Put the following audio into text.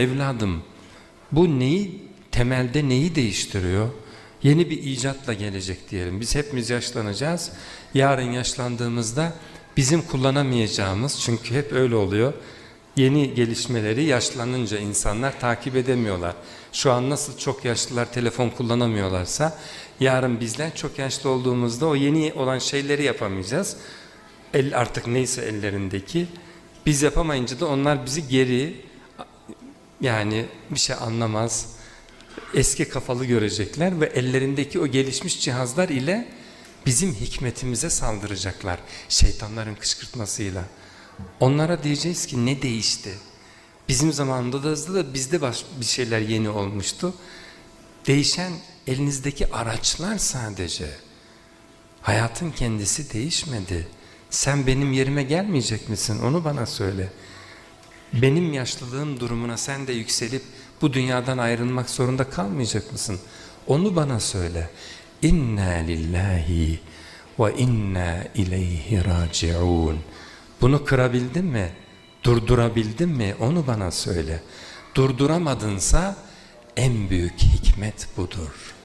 Evladım bu neyi temelde neyi değiştiriyor? Yeni bir icatla gelecek diyelim. Biz hepimiz yaşlanacağız. Yarın yaşlandığımızda bizim kullanamayacağımız çünkü hep öyle oluyor. Yeni gelişmeleri yaşlanınca insanlar takip edemiyorlar. Şu an nasıl çok yaşlılar telefon kullanamıyorlarsa yarın bizler çok yaşlı olduğumuzda o yeni olan şeyleri yapamayacağız. El artık neyse ellerindeki biz yapamayınca da onlar bizi geri yani bir şey anlamaz. Eski kafalı görecekler ve ellerindeki o gelişmiş cihazlar ile bizim hikmetimize saldıracaklar. Şeytanların kışkırtmasıyla. Onlara diyeceğiz ki ne değişti? Bizim zamanında da hızlı da bizde bir şeyler yeni olmuştu. Değişen elinizdeki araçlar sadece. Hayatın kendisi değişmedi. Sen benim yerime gelmeyecek misin? Onu bana söyle. Benim yaşlılığım durumuna sen de yükselip bu dünyadan ayrılmak zorunda kalmayacak mısın? Onu bana söyle. İnna lillahi ve inna ileyhi raciun. Bunu kırabildin mi? Durdurabildin mi? Onu bana söyle. Durduramadınsa en büyük hikmet budur.